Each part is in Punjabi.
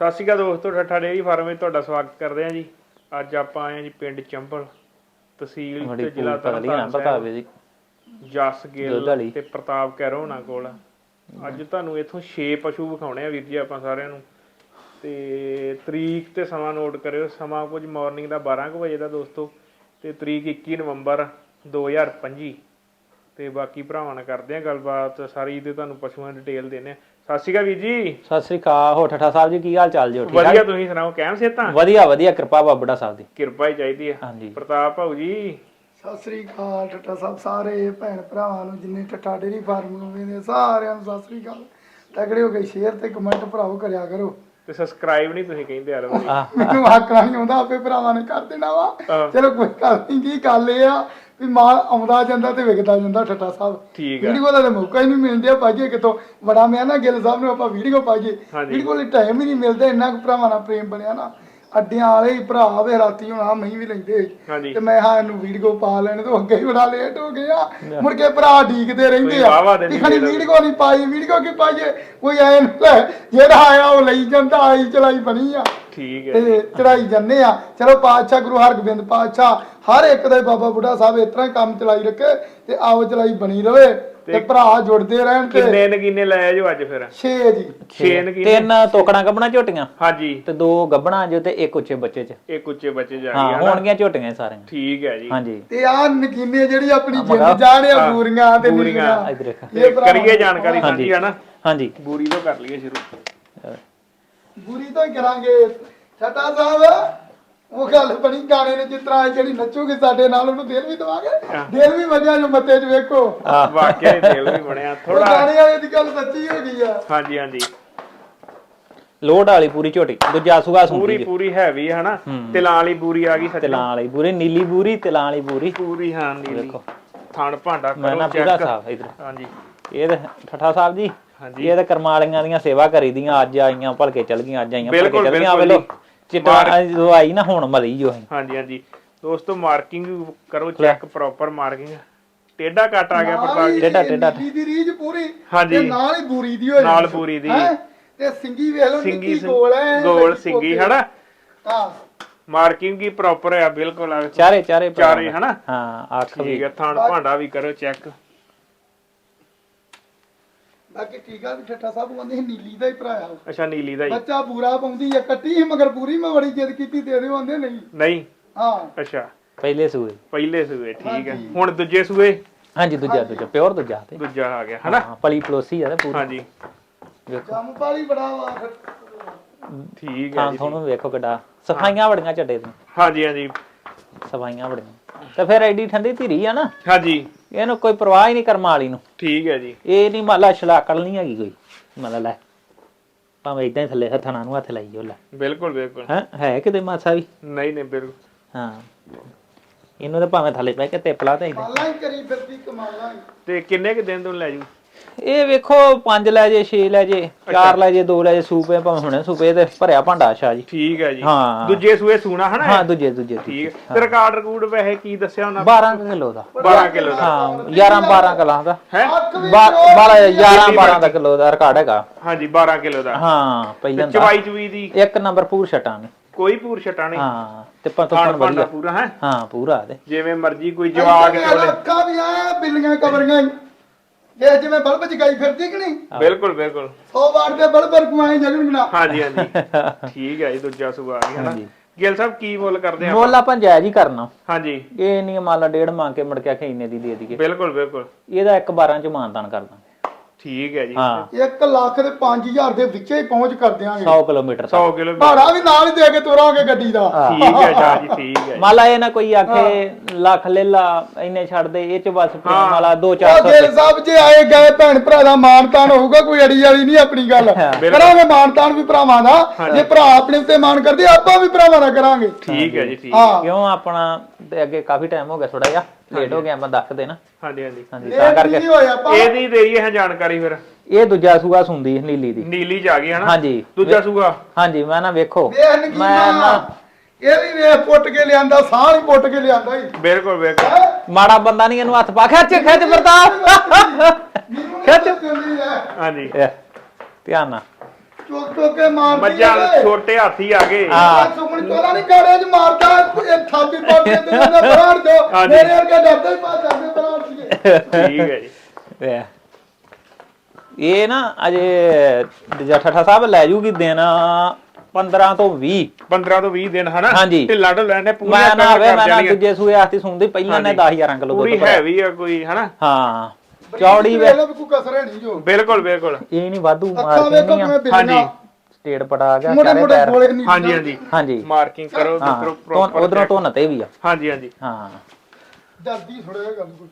ਸਤਿ ਸ਼੍ਰੀ ਅਕਾਲ ਦੋਸਤੋ ਠੱਠਾ ਡੇਅਰੀ ਫਾਰਮ ਵਿੱਚ ਤੁਹਾਡਾ ਸਵਾਗਤ ਕਰਦੇ ਹਾਂ ਜੀ। ਅੱਜ ਆਪਾਂ ਆਏ ਹਾਂ ਜੀ ਪਿੰਡ ਚੰਬਲ ਤਹਿਸੀਲ ਤੇ ਜ਼ਿਲ੍ਹਾ ਤਰਨਤਾਰਨ ਜੀ। ਜਸ ਗਿੱਲ। ਤੇ ਪ੍ਰਤਾਪ ਕੈਰੋ ਹੋਣਾ ਕੋਲ। ਅੱਜ ਤੁਹਾਨੂੰ ਇਥੋਂ 6 ਪਸ਼ੂ ਵਿਖਾਉਣੇ ਆ ਵੀਰ ਜੀ ਆਪਾਂ ਸਾਰਿਆਂ ਨੂੰ। ਤੇ ਤਰੀਕ ਤੇ ਸਮਾਂ ਨੋਟ ਕਰਿਓ ਸਮਾਂ ਕੁਝ ਮਾਰਨਿੰਗ ਦਾ 12 ਕੁ ਵਜੇ ਦਾ ਦੋਸਤੋ। ਤੇ ਤਰੀਕ 21 ਨਵੰਬਰ 2025 ਤੇ ਬਾਕੀ ਭਰਾਵਾਂ ਨਾਲ ਕਰਦੇ ਆ ਗੱਲਬਾਤ ਸਾਰੀ ਤੇ ਤੁਹਾਨੂੰ ਪਸ਼ੂਆਂ ਦੀ ਡਿਟੇਲ ਦੇਣੇ ਆ ਸਤਿ ਸ਼੍ਰੀ ਅਕਾਲ ਵੀਰ ਜੀ। ਸਤਿ ਸ੍ਰੀ ਅਕਾਲ। ਹੋ ਠੱਠਾ ਸਾਹਿਬ ਜੀ ਕੀ ਹਾਲ ਚਾਲ ਜੀ? ਹੋ ਠੀਕ ਠਾਕ? ਵਧੀਆ ਤੁਸੀਂ ਸੁਣਾਓ ਕੈਮ ਸੇਤਾਂ ਵਧੀਆ ਵਧੀਆ ਕਿਰਪਾ ਬਾਬੜਾ ਸਾਹਿਬ ਦੀ। ਕਿਰਪਾ ਹੀ ਚਾਹੀਦੀ ਆ। ਹਾਂਜੀ। ਪ੍ਰਤਾਪ ਭਾਊ ਜੀ। ਸਤਿ ਸ੍ਰੀ ਅਕਾਲ ਟੱਟਾ ਸਾਹਿਬ ਸਾਰੇ ਭੈਣ ਭਰਾਵਾਂ ਨੂੰ ਜਿੰਨੇ ਟੱਟਾ ਡੇਰੀ ਫਾਰਮ ਨੂੰ ਵੇਖਦੇ ਸਾਰਿਆਂ ਨੂੰ ਸਤਿ ਸ੍ਰੀ ਅਕਾਲ। ਤਗੜੇ ਹੋ ਕੇ ਸ਼ੇਅਰ ਤੇ ਕਮੈਂਟ ਭਰਾਓ ਕਰਿਆ ਕਰੋ। ਤੇ ਸਬਸਕ੍ਰਾਈਬ ਨਹੀਂ ਤੁਸੀਂ ਕਹਿੰਦੇ ਯਾਰ ਉਹਦੀ। ਆਹ, ਮੈਨੂੰ ਹੱਕ ਨਹੀਂ ਆਉਂਦਾ ਆਪੇ ਭਰਾਵਾਂ ਨੇ ਕਰ ਦੇਣਾ ਵਾ। ਹਾਂ। ਚਲੋ ਕੋਈ ਗੱਲ ਨਹੀਂ ਕੀ ਗੱਲ ਇਹ ਆ? ਵੀ ਮਾਲ ਆਉਂਦਾ ਜਾਂਦਾ ਤੇ ਵਿਕਦਾ ਜਾਂਦਾ ਟੱਟਾ ਸਾਹਿਬ। ਠੀਕ ਆ। ਵੀਡੀਓ ਦਾ ਤਾਂ ਮੌਕਾ ਹੀ ਨਹੀਂ ਮਿਲਦਾ ਪਾਈਏ ਕਿਤੋਂ ਬੜਾ ਮੈਂ ਨਾ ਗਿੱਲ ਸਾਹਿਬ ਨੂੰ ਆਪਾਂ ਵੀਡੀਓ ਪਾਈਏ। ਵੀਡੀਓ ਲਈ ਟਾਈਮ ਹੀ ਨਹੀਂ ਮਿਲਦਾ ਇੰਨਾ ਕੁ ਭਰਾਵਾਂ ਨਾਲ ਪ੍ਰੇਮ ਬਣਿਆ ਨਾ। ਅੱਡਿਆਂ ਵਾਲੇ ਹੀ ਭਰਾ ਵੇ ਰਾਤੀ ਹੁਣ ਮਹੀਂ ਵੀ ਲੈਂਦੇ ਹਾਂਜੀ। ਤੇ ਮੈਂ ਹਾਂ ਇਹਨੂੰ ਵੀਡੀਓ ਪਾ ਲੈਣ ਤੋਂ ਅੱਗੇ ਹੀ ਬੜਾ ਲੇਟ ਹੋ ਗਿਆ ਮੁੜ ਕੇ ਭਰਾ ਢੀਕਦੇ ਰਹਿੰਦੇ ਵਾਹਵਾ ਆ ਕਿ ਖਾਲੀ। ਵੀਡੀਓ ਨਹੀਂ ਪਾਈ ਵੀਡੀਓ ਕੀ ਪਾਈਏ? ਕੋਈ ਐ ਨੀ ਲੈ, ਜਿਹੜਾ ਆਇਆ ਉਹ ਲਈ ਜਾਂਦਾ ਆਈ ਚਲਾਈ ਬਣੀ ਆ। ਠੀਕ ਹੈ। ਤੇ ਚੜਾਈ ਜੰਨੇ ਆ। ਚਲੋ ਪਾਤਸ਼ਾਹ ਗੁਰੂ ਹਰਗੋਬਿੰਦ ਪਾਤਸ਼ਾਹ ਹਰ ਇੱਕ ਦਾ ਹੀ ਬਾਬਾ ਬੁੱਢਾ ਸਾਹਿਬ ਇਸ ਤਰ੍ਹਾਂ ਹੀ ਕੰਮ ਚਲਾਈ ਰੱਖੇ ਤੇ ਆਓ ਚਲਾਈ ਬਣੀ ਰਵੇ। ਤੇ ਭਰਾ ਜੁੜਦੇ ਰਹਿਣ ਤੇ ਕਿੰਨੇ ਨਗੀਨੇ ਲਾਇਆ ਜੋ ਅੱਜ ਫਿਰ? 6 ਜੀ। 6 ਨਗੀਨੇ? ਤਿੰਨ ਤੋਕੜਾਂ ਗੱਬਣਾ ਝੋਟੀਆਂ? ਹਾਂਜੀ। ਤੇ ਦੋ ਗੱਬਣਾ ਜੋ ਤੇ ਇੱਕ ਉੱਚੇ ਬੱਚੇ ਚ। ਇੱਕ ਉੱਚੇ ਬੱਚੇ ਜਾ ਹਾਂ ਹੋਣਗੀਆਂ ਝੋਟੀਆਂ ਇਹ ਸਾਰੀਆਂ। ਠੀਕ ਹੈ ਜੀ। ਹਾਂਜੀ। ਤੇ ਆ ਨਕੀਨੇ ਜਿਹੜੀ ਆਪਣੀ ਮਗਾ- ਜਿੰਦ ਜਾਣਿਆ ਹਾਂ, ਬੂਰੀਆਂ ਤੇ ਬੂਰੀਆਂ। ਨੀਲੀਆਂ। ਇੱਧਰ ਦੇਖ। ਤੇ ਇਹ ਕਰੀਏ ਜਾਣਕਾਰੀ ਹਾਂਜੀ। ਸਾਂਝੀ ਹੈ ਨਾ ਹਾਂਜੀ। ਬੂਰੀ ਤੋਂ ਕਰ ਲਈਏ ਸ਼ੁਰੂ। ਬੁਰੀ ਤੋਂ ਹੀ ਕਰਾਂਗੇ। ਛੱਟਾ ਸਾਹਿਬ। ਉਹ ਗੱਲ ਬਣੀ ਗਾਣੇ ਨੇ ਜਿਸ ਤਰ੍ਹਾਂ ਜਿਹੜੀ ਨੱਚੂਗੀ ਸਾਡੇ ਨਾਲ ਉਹਨੂੰ ਦਿਲ ਵੀ ਦਵਾਂਗੇ। ਦਿਲ ਵੀ ਵਜਿਆ ਜੋ ਮੱਤੇ 'ਚ ਵੇਖੋ। ਵਾਕਿਆ ਦਿਲ ਵੀ ਬਣਿਆ। ਥੋੜਾ ਗਾਣੇ ਵਾਲੇ ਦੀ ਗੱਲ ਸੱਚੀ ਹੋ ਗਈ ਆ। ਹਾਂਜੀ ਹਾਂਜੀ। ਲੋਡ ਵਾਲੀ ਪੂਰੀ ਝੋਟੀ ਦੂਜਾ ਸੁਗਾ ਪੂਰੀ ਸੁੰਦੀ ਜੀ ਪੂਰੀ ਹੈਵੀ ਹੈ ਹਨਾ। ਤਿਲਾਂ ਵਾਲੀ ਬੂਰੀ ਆ ਗਈ ਸੱਚ। ਤਿਲਾਂ ਵਾਲੀ ਪੂਰੀ ਨੀਲੀ ਬੂਰੀ ਤਿਲਾਂ ਵਾਲੀ ਬੂਰੀ। ਪੂਰੀ ਹਾਂ ਨੀਲੀ। ਦੇਖੋ ਥਣ ਭਾਂਡਾ ਮੈਂ ਨਾ ਕਰੋ ਪੂਰਾ ਚੈੱਕ ਸਾਹਿਬ ਇਧਰ। ਹਾਂਜੀ। ਇਹ ਤੇ ਠੱਠਾ ਸਾਹਿਬ ਜੀ ਹਾਂਜੀ। ਇਹ ਤਾਂ ਕਰਮਾਲੀਆਂ ਦੀਆਂ ਸੇਵਾ ਕਰੀਦੀਆਂ ਅੱਜ ਆਈਆਂ ਭਲਕੇ ਚਲ ਗਈਆਂ ਅੱਜ ਆਈਆਂ ਭਲਕੇ ਚਲ ਗਈਆਂ ਜਦੋਂ ਆਈ ਨਾ ਹੁਣ ਮਰੀ ਜੋ ਅਸੀਂ ਹਾਂਜੀ ਹਾਂਜੀ। ਦੋਸਤੋ ਮਾਰਕਿੰਗ ਕਰੋ ਚੈੱਕ ਪ੍ਰੋਪਰ ਮਾਰਕਿੰਗ। ਟੇਡਾ ਕੱਟ ਆ ਗਿਆ ਪ੍ਰਤਾਪ ਹੀ ਜੀ ਟੇਢਾ- ਟੇਢਾ। ਨੀਲੀ ਦੀ ਰੀਝ ਪੂਰੀ ਹਾਂਜੀ। ਤੇ ਨਾਲ ਹੀ ਬੂਰੀ ਦੀ ਹੋਈ। ਨਾਲ ਬੂਰੀ ਦੀ। ਤੇ ਸਿੰਗੀ ਵੇਖ ਲਓ ਸਿੰਗੀ ਨਿੱਕੀ ਗੋਲ ਹੈ ਗੋਲ ਸਿੰਗੀ ਹਨਾ? ਹਾਂ। ਮਾਰਕਿੰਗ ਕੀ ਪ੍ਰੋਪਰ ਹੈ ਬਿਲਕੁਲ ਆ। ਚਾਰੇ ਚਾਰੇ ਭਰਾ ਚਾਰੇ ਨੇ। ਹਨਾ? ਹਾਂ ਅੱਠ ਵੀ ਠੀਕ ਹੈ ਥਣ ਭਾਂਡਾ ਵੀ ਕਰੋ ਚੈੱਕ ਬਾਕੀ ਠੀਕ ਵੀ ਠੱਠਾ ਸਾਹਿਬ ਕਹਿੰਦੇ ਸੀ ਨੀਲੀ ਦਾ ਹੀ ਭਰਾਇਆ ਅੱਛਾ ਨੀਲੀ ਦਾ ਹੀ। ਬੱਚਾ ਬੂਰਾ ਪਾਉਂਦੀ ਆ ਕੱਟੀ ਸੀ ਮਗਰ ਪੂਰੀ ਮੈਂ ਬੜੀ ਜਿੱਦ ਕੀਤੀ ਦੇ ਦਿਓ ਆਂਦੇ ਨਹੀਂ। ਨਹੀਂ? ਹਾਂ। ਅੱਛਾ। ਪਹਿਲੇ ਸੂਏ। ਪਹਿਲੇ ਸੂਏ ਠੀਕ ਹੈ ਹਾਂਜੀ। ਹੁਣ ਦੂਜੇ ਸੂਏ? ਹਾਂਜੀ ਦੂਜਾ ਦੂਜਾ ਪਿਓਰ ਦੂਜਾ ਤੇ। ਦੂਜਾ ਆ ਗਿਆ ਹਨਾ? ਹਾਂ ਪਲੀ ਪਲੋਸੀ ਆ ਤੇ ਪੂਰੀ। ਹਾਂਜੀ। ਵੇਖੋ। ਜੰਮ ਪਾਲੀ ਬੜਾ ਵਾ ਠੀਕ ਹੈ ਥਾਂ ਜੀ। ਤੁਹਾਨੂੰ ਵੇਖੋ ਕਿੱਡਾ। ਸਫਾਈਆਂ ਬੜੀਆਂ ਚੱਡੇ ਦੀਆਂ ਹਾਂਜੀ ਹਾਂਜੀ। ਸਫਾਈਆਂ ਬੜੀਆਂ ਤੇ ਫਿਰ ਐਡੀ ਠੰਡੀ ਧੀਰੀ ਆ ਨਾ? ਹਾਂਜੀ। ਇਹਨੂੰ ਕੋਈ ਪਰਵਾਹ ਹੀ ਨਹੀਂ ਕਰਮਾ ਵਾਲੀ ਨੂੰ। ਠੀਕ ਹੈ ਜੀ। ਇਹ ਨਹੀਂ ਮਾਲਾ ਛਲਾਕਲ ਨਹੀਂ ਹੈਗੀ ਕੋਈ। ਮਤਲਬ ਲੈ। ਭਾਵੇਂ ਇਦਾਂ ਹੀ ਥੱਲੇ ਹੱਥਾਂ ਨਾਲ ਨੂੰ ਹੱਥ ਲਾਈ ਉਹ ਲੈ। ਬਿਲਕੁਲ ਬਿਲਕੁਲ। ਹੈ? ਹੈ ਕਿਤੇ ਮਾਸਾ ਵੀ? ਨਹੀਂ ਨਹੀਂ ਬਿਲਕੁਲ। ਹਾਂ। ਇਹਨੂੰ ਤਾਂ ਭਾਵੇਂ ਥੱਲੇ ਪੈ ਕੇ ਤੇਪਲਾ ਤਾਂ ਏਦਾਂ। ਮਾਲਾਂ ਹੀ ਕਰੀ ਫਿਰਦੀ ਕਮਾਲਾਂ ਹੀ। ਤੇ ਕਿੰਨੇ ਕੁ ਦਿਨ ਤੋਂ ਲੈ ਜੂ? ਇਹ ਵੇਖੋ 5 ਲੈ ਜੇ 6 ਲੈ ਜੇ 4 ਲੈ ਜੇ 2 ਲੈ ਜੇ ਸੂਪੇ ਭਾਵੇਂ ਹੁਣੇ ਸੂਪੇ ਤੇ ਭਰਿਆ ਭਾਂਡਾ ਆਸ਼ਾ ਜੀ। ਠੀਕ ਹੈ ਜੀ। ਹਾਂ। ਦੂਜੇ ਸੂਏ ਸੂਣਾ ਹਨਾ ਹਾਂ ਦੂਜੇ ਦੂਜੇ ਠੀਕ ਹੈ। ਤੇ ਰਿਕਾਰਡ ਰਿਕੂਡ ਵੈਸੇ ਕੀ ਦੱਸਿਆ ਉਹਨਾਂ 12 ਕਿਲੋ? ਦਾ। 12 ਕਿਲੋ ਦਾ। ਹਾਂ 11 12 ਕਿਲੋ ਦਾ। ਹੈ? ਅੱਖ ਵੀ ਬਾਲਾ 11 12 ਦਾ ਕਿਲੋ ਦਾ ਰਿਕਾਰਡ ਹੈਗਾ। ਹਾਂਜੀ 12 ਕਿਲੋ ਦਾ। ਹਾਂ ਪਹਿਲਾਂ ਦਾ ਚਵਾਈ ਚੁਈ ਦੀ? ਇੱਕ ਨੰਬਰ ਪੂਰ ਛਟਾਂ ਨੇ। ਕੋਈ ਪੂਰ ਛਟਾ ਨਹੀਂ? ਹਾਂ ਤੇ ਪਤੋਂ ਪੂਰਾ ਹੈ? ਹਾਂ ਪੂਰਾ ਦੇ। ਜਿਵੇਂ ਮਰਜ਼ੀ ਕੋਈ ਜਵਾਗ ਚੋਲੇ। ਅੱਖਾਂ ਵੀ ਆ ਬਿੱਲੀਆਂ ਕਬਰੀਆਂ ਜੇ ਜਿਵੇਂ ਬਲਬ ਜਗਾਈ ਫਿਰਦੀ ਕਿ ਨਹੀਂ? ਬਿਲਕੁਲ ਬਿਲਕੁਲ। 100 ਵਾਟ ਦੇ ਬਲਬ ਰਕਮਾਏ ਜਗਣਗਣਾ ਹਾਂਜੀ ਹਾਂਜੀ। ਠੀਕ ਹੈ ਜੀ ਦੂਜਾ ਸੂਆ ਆ ਗਿਆ ਹਨਾ ਹਾਂਜੀ। ਗਿੱਲ ਸਾਹਿਬ ਕੀ ਮੁੱਲ ਕਰਦੇ ਆ ਮੁੱਲ ਆਪਾਂ ਜਾਇਜ਼ ਹੀ ਕਰਨਾ। ਹਾਂਜੀ। ਇਹ ਨਹੀਂ ਮੰਨ ਲਾ ਡੇਢ ਮੰਗ ਕੇ ਮੁੜ ਕੇ ਆਖੇ ਇੰਨੇ ਦੀ ਦੇ ਦਈਏ। ਬਿਲਕੁਲ ਬਿਲਕੁਲ। ਇਹਦਾ ਇੱਕ 12 ਚ ਮਾਨਦਾਨ ਕਰਦਾ ਠੀਕ ਹੈ ਜੀ। ਹਾਂ। 1 ਲੱਖ ਦੇ 5000 ਦੇ ਵਿੱਚੇ ਹੀ ਪਹੁੰਚ ਕਰ ਦਿਆਂਗੇ। 100 ਕਿਲੋਮੀਟਰ 100 ਕਿਲੋ ਭਾੜਾ ਵੀ ਨਾਲ ਹੀ ਦੇ ਕੇ ਤੋਰਾਂਗੇ ਗੱਡੀ ਦਾ। ਠੀਕ ਹੈ ਸ਼ਾਹ ਜੀ ਠੀਕ ਹੈ ਮੰਨ ਲਾ ਇਹ ਨਾ ਕੋਈ ਆਖੇ ਲੱਖ ਲੈ ਲਾ ਇੰਨੇ ਛੱਡ ਦੇ ਇਹ ਚ ਬਸ ਫਿਰ ਹਾਂ। ਮੰਨ ਲਾ 2 ਉਹ 400 ਦਿਲ ਸਾਹਿਬ ਜੇ ਆਏ ਗਏ ਭੈਣ ਭਰਾ ਦਾ ਮਾਨਤਾਨ ਹੋਊਗਾ ਕੋਈ ਅੜੀ ਵਾਲੀ ਨਹੀਂ ਆਪਣੀ ਗੱਲ। ਕਰਾਂਗੇ ਮਾਨਤਾਨ ਵੀ ਭਰਾਵਾਂ ਦਾ। ਜੇ ਭਰਾ ਆਪਣੇ ਉੱਤੇ ਮਾਨ ਕਰਦੇ ਆਪਾਂ ਵੀ ਭਰਾਵਾਂ ਦਾ ਕਰਾਂਗੇ। ਠੀਕ ਹੈ ਜੀ ਠੀਕ ਹਾਂ। ਕਿਉਂ ਆਪਣਾ ਤੇ ਅੱਗੇ ਕਾਫੀ ਟਾਈਮ ਹੋ ਗਿਆ ਥੋੜਾ ਜਿਹਾ। ਲੇਟ ਹੋ ਗਿਆ ਮੈਂ ਦੱਸ ਦੇਣਾ। ਹਾਂਜੀ ਹਾਂਜੀ। ਹਾਂਜੀ ਤਾਂ ਕਰਕੇ ਨਹੀਂ ਹੋਇਆ? ਆਪਾਂ ਇਹਦੀ ਦੇਈਏ ਹੈ ਜਾਣਕਾਰੀ ਫਿਰ। ਇਹ ਦੂਜਾ ਸੂਆ ਸੁੰਦੀ ਨੀਲੀ ਦੀ। ਨੀਲੀ ਚ ਆ ਗਈ ਹਨਾ? ਹਾਂਜੀ। ਦੂਜਾ ਸੂਆ? ਹਾਂਜੀ ਮੈਂ ਨਾ ਵੇਖੋ। ਮੈਂ ਨਾ। ਇਹ ਵੀ ਵੇਖ ਪੁੱਟ ਕੇ ਲਿਆਂਦਾ ਸਾਹ ਹੀ ਪੁੱਟ ਕੇ ਲਿਆਂਦਾ ਹੀ ਬਿਲਕੁਲ ਬਿਲਕੁਲ? ਮਾੜਾ ਬੰਦਾ ਨਹੀਂ ਇਹਨੂੰ ਹੱਥ ਪਾ। ਖਿੱਚ ਖਿੱਚ ਪ੍ਰਤਾਪ ਖਿੱਚ। ਹਾਂਜੀ। ਧਿਆਨ ਨਾਲ। ਚੁੱਕ ਚੁੱਕ ਕੇ ਮਾਰਦੀ ਮੱਝਾਂ ਹੈ ਛੋਟੇ ਹਾਥੀ ਆ ਗਏ। ਹਾਂ। ਸੁਮਨ ਕੋਲਾ ਨਹੀਂ ਗਾੜੇ ਚ ਮਾਰਦਾ ਇਹ ਥਾਪੀ ਪੱਟ ਕੇ ਤੇ ਉਹਦਾ ਬਰਾੜ ਜੋ ਹਾਂਜੀ। ਮੇਰੇ ਵਰਗਾ ਡਰਦਾ ਹੀ ਪਾ ਜਾਂਦੇ ਬਰਾੜ ਸੀਗੇ। ਠੀਕ ਹੈ ਜੀ। ਵੇ। ਇਹ ਨਾ ਅਜੇ ਜੱਠਾ ਸਾਹਿਬ ਲੈ ਜੂਗੀ ਦਿਨ 15 ਤੋਂ 20 15 ਤੋਂ 20 ਦਿਨ ਹਨਾ? ਹਾਂਜੀ। ਢਿੱਲਾ ਢੁੱਲਾ ਨੇ ਪੂਰੀ ਮੈਂ ਨਾ ਵੇ ਮੈਂ ਨਾ ਦੂਜੇ ਸੂਏ ਆਤੀ ਸੁਣਦੀ ਪਹਿਲਾਂ ਨੇ 10000 ਕਿਲੋ ਪੂਰੀ ਦੁੱਧ ਭਰਿਆ। ਹੈਵੀ ਆ ਕੋਈ ਹਨਾ? ਹਾਂ। ਚੌੜੀ ਵੇ ਵੇ ਕੋਈ ਕਸਰ ਹੈ ਨਹੀਂ ਜੋ। ਬਿਲਕੁਲ ਬਿਲਕੁਲ। ਇਹ ਨਹੀਂ ਵਾਧੂ ਅੱਖਾਂ ਮਾਰਕਿੰਗ ਵੇਖੋ ਨਹੀਂ ਆ। ਬਿਲਣਾ ਸਟੇਟ ਪਟਾ ਗਿਆ ਮੋਟੇ ਚਾਰੇ ਮੋਟੇ ਪੈਰ। ਗੋਲੇ ਨਹੀਂ ਹਾਂਜੀ ਹਾਂਜੀ। ਹਾਂਜੀ। ਮਾਰਕਿੰਗ ਕਰੋ ਹਾਂ ਤੋਂ ਪ੍ਰੋਪਰ ਉਧਰੋਂ ਤੇ ਵੀ ਆ। ਹਾਂਜੀ ਹਾਂਜੀ। ਹਾਂ। ਜਲਦੀ ਥੋੜਾ ਜਿਹਾ ਗੱਲ ਕੋਈ।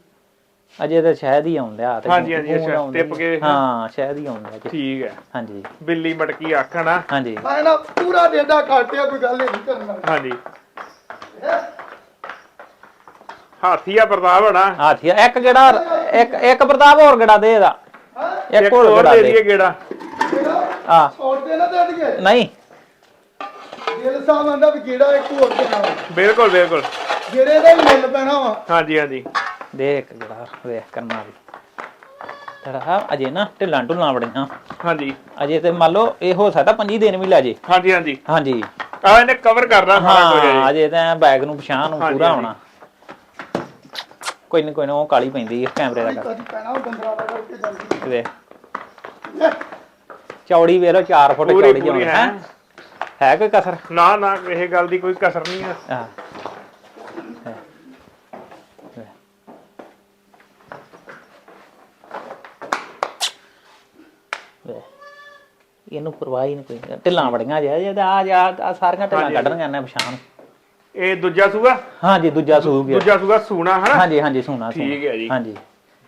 ਅਜੇ ਤਾਂ ਸ਼ਾਇਦ ਹੀ ਆਉਂਦਿਆ ਤੇ ਹਾਂਜੀ, ਹਾਂਜੀ, ਅੱਛਾ, ਆਉਂਦੀ ਟਿਪ ਕੇ, ਹਾਂ ਸ਼ਾਇਦ ਹੀ ਆਉਂਦਿਆ ਜੀ। ਠੀਕ ਹੈ। ਹਾਂਜੀ। ਬਿੱਲੀ ਮਟਕੀ ਆਖਣਾ ਹਾਂਜੀ। ਮੈਂ ਨਾ ਪੂਰਾ ਡੇਡਾ ਕਾਟਿਆ ਕੋਈ ਗੱਲ ਨਹੀਂ ਕਰਨਾ। ਹਾਂਜੀ। ਆ ਪ੍ਰਤਾਪ ਹਣਾ। ਹਾਥੀ ਆ। ਇੱਕ ਗੇੜਾ ਇੱਕ ਇੱਕ ਪ੍ਰਤਾਪ ਹੋਰ ਗੇੜਾ ਦੇ ਇਹਦਾ? ਇੱਕ ਹੋਰ ਗੇੜਾ ਦੇ ਦੇ? ਦਈਏ ਗੇੜਾ ਆ ਛੋੜ ਦੇ ਨਾ ਦੇ ਦਈਏ। ਨਹੀਂ। ਦਿਲ ਸਾਹਿਬ ਆਂਦਾ ਵੀ ਕਿਹੜਾ ਇੱਕ ਹੋਰ ਦੇਣਾ ਬਿਲਕੁਲ ਬਿਲਕੁਲ। ਜਿਹੜੇ ਦਾ ਹੀ ਮੁੱਲ ਪੈਣਾ ਵਾ। ਹਾਂਜੀ ਹਾਂਜੀ। ਦੇ ਇੱਕ ਗੇੜਾ ਵੇਖ ਕਰਨਾ ਵੀ ਤੇਰਾ ਅਜੇ ਨਾ ਢਿੱਲਾਂ ਢੁੱਲਾਂ ਬੜੀਆਂ ਹਾਂਜੀ। ਅਜੇ ਤੇ ਮੰਨ ਲਓ ਇਹ ਹੋ ਸਕਦਾ 25 ਦਿਨ ਵੀ ਲੈ ਜੇ। ਹਾਂਜੀ ਹਾਂਜੀ। ਹਾਂਜੀ। ਆ ਇਹਨੇ ਕਵਰ ਕਰਦਾ ਸਾਰਾ ਕੁਝ। ਹਾਂ ਅਜੇ ਤਾਂ ਬੈਗ ਨੂੰ ਪਛਾਣ ਨੂੰ ਪੂਰਾ। ਹੋਣਾ। ਕੋਈ ਨਾ ਕੋਈ ਨਾ ਉਹ ਕਾਲੀ ਪੈਂਦੀ ਹੈ ਕੈਮਰੇ ਦਾ ਕਰ ਕਦੀ ਪੈਣਾ ਉਹ ਬੰਦਰਾ ਦਾ ਕਰਕੇ ਜਾਂਦੀ ਵੇਖ ਚੌੜੀ ਵੇਖ ਲਓ 4 ਫੁੱਟ ਪੂਰੀ ਚੌੜੀ ਪੂਰੀ ਜਿਵੇਂ ਹੈ। ਹੈ? ਹੈ ਕੋਈ ਕਸਰ? ਨਾ ਨਾ ਇਹ ਗੱਲ ਦੀ ਕੋਈ ਕਸਰ ਨਹੀਂ ਆ। ਹਾਂ। ਹੈ। ਇਹਨੂੰ ਪਰਵਾਹ ਹੀ ਨਹੀਂ ਕੋਈ। ਢਿੱਲਾਂ ਬੜੀਆਂ ਜਿਆ ਜੇ ਆ ਜਾ ਆ ਸਾਰੀਆਂ ਢਿੱਲਾਂ ਹਾਂਜੀ, ਕੱਢਣੀਆਂ ਨੇ ਪਛਾਣ। ਇਹ ਦੂਜਾ ਸੂਆ? ਹਾਂਜੀ ਦੂਜਾ ਸੂਕ ਗਿਆ। ਦੂਜਾ ਸੂਆ ਸੂਣਾ ਹਨਾ? ਹਾਂਜੀ ਹਾਂਜੀ ਸੁਣਾ ਸੁਣਾ। ਠੀਕ ਹੈ ਜੀ। ਹਾਂਜੀ।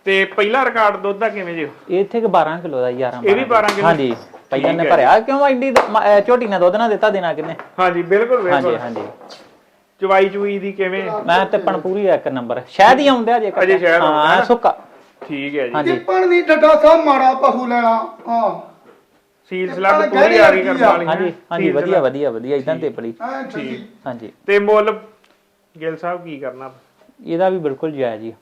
ਤੇ ਪਹਿਲਾ ਰਿਕਾਰਡ ਦੁੱਧ ਦਾ ਕਿਵੇਂ ਜੀ? ਇਹ ਇੱਥੇ ਕਿ 12 ਕਿਲੋ ਦਾ 11 ਇਹ ਵੀ 12 ਕਿਲੋ? ਹਾਂਜੀ। ਪਹਿਲਾਂ ਠੀਕ ਨੇ ਹੈ। ਭਰਿਆ। ਕਿਉਂ ਐਡੀ ਦ- ਮ- ਅਹ ਝੋਟੀ ਨੇ ਦੁੱਧ ਨਾ ਦਿੱਤਾ ਦੇਣਾ ਕਿੰਨੇ? ਹਾਂਜੀ ਬਿਲਕੁਲ ਹਾਂਜੀ ਬਿਲਕੁਲ। ਹਾਂਜੀ ਚਵਾਈ ਚੁਈ ਦੀ ਕਿਵੇਂ? ਮੈਂ ਤੇ ਪਣ ਪੂਰੀ ਇੱਕ ਨੰਬਰ। ਸ਼ਾਇਦ ਹੀ ਆਉਂਦੇ ਅਜੇ ਅਜੇ ਸ਼ਾਇਦ ਆਉਂਦਾ ਹਾਂ ਨਾ। ਸੁੱਕਾ। ਠੀਕ ਹੈ ਜੀ। ਹਾਂਜੀ। ਟਿੱਪਣ ਨਹੀਂ ਡੱਡਾ ਸਾਹਿਬ ਮਾੜਾ ਪਹੂ ਲੈਣਾ ਹਾਂ। ਸੀਲ ਤੇ ਸਲੱਗ ਪਰ ਆ ਰਹੀ ਕਰਨ। ਵਾਲੀ। ਹਾਂਜੀ ਹੈਂ? ਹਾਂਜੀ ਵਧੀਆ। ਵਧੀਆ ਵਧੀਆ ਇਦਾਂ ਤੇ ਪਲੀ ਐ ਠੰਡੀ ਹਾਂਜੀ। ਤੇ ਮੁੱਲ ਗਿਲ ਸਾਹਿਬ ਕੀ ਕਰਨਾ? ਇਹਦਾ ਵੀ ਬਿਲਕੁਲ ਜਾਇਜ਼ ਹੀ।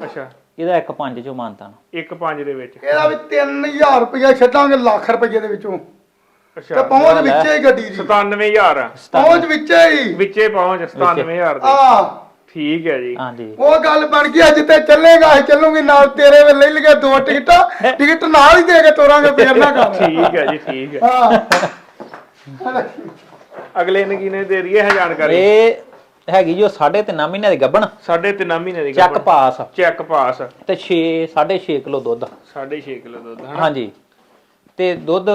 ਅੱਛਾ। ਇਹਦਾ ਇੱਕ ਪੰਜ ਚੋਂ ਮਾਨਤਾ ਇੱਕ ਪੰਜ ਦੇ ਵਿੱਚ। ਇਹਦਾ ਵੀ 3000 ਰੁਪਏ ਛੱਡਾਂਗੇ ਲੱਖ ਰੁਪਏ ਦੇ ਵਿੱਚੋਂ। ਤੇ ਅੱਛਾ ਪਹੁੰਚ ਲੈ। ਵਿੱਚੇ ਹੀ ਗੱਡੀ ਦੀ। 97000 ਪਹੁੰਚ ਵਿੱਚੇ ਹੀ। ਵਿੱਚੇ ਪਹੁੰਚ 97000 ਦੀ ਆ ਠੀਕ ਹੈ ਜੀ। ਹਾਂਜੀ। ਉਹ ਗੱਲ ਬਣ ਗਈ ਅੱਜ ਤੇ ਚੱਲੇਗਾ ਅਸੀਂ ਚੱਲੂਗੀ ਨਾਲ ਤੇਰੇ ਵੇ ਲੈ ਲਈਏ ਦੋ ਟਿਕਟਾਂ ਟਿਕਟ ਨਾਲ ਹੀ ਦੇ ਕੇ ਤੋਰਾਂਗੇ ਫੇਰ ਨਾ ਕਰ। ਠੀਕ ਹੈ ਜੀ ਠੀਕ ਹੈ। ਹਾਂ। ਅਗਲੇ ਨੇ ਕਿਨੇ ਦੇ ਰਹੀ ਹੈ ਜਾਣਕਾਰੀ? ਇਹ ਹੈਗੀ ਜੋ 3.5 ਮਹੀਨੇ ਦੀ ਸਾਢੇ ਤਿੰਨ ਮਹੀਨੇ ਦੀ ਚੱਕ ਪਾਸ। ਚੈੱਕ ਪਾਸ। ਤੇ 6 6.5 ਕਿਲੋ ਦੁੱਧ। 6.5 ਕਿਲੋ ਦੁੱਧ ਹਾਂਜੀ। ਤੇ ਦੁੱਧ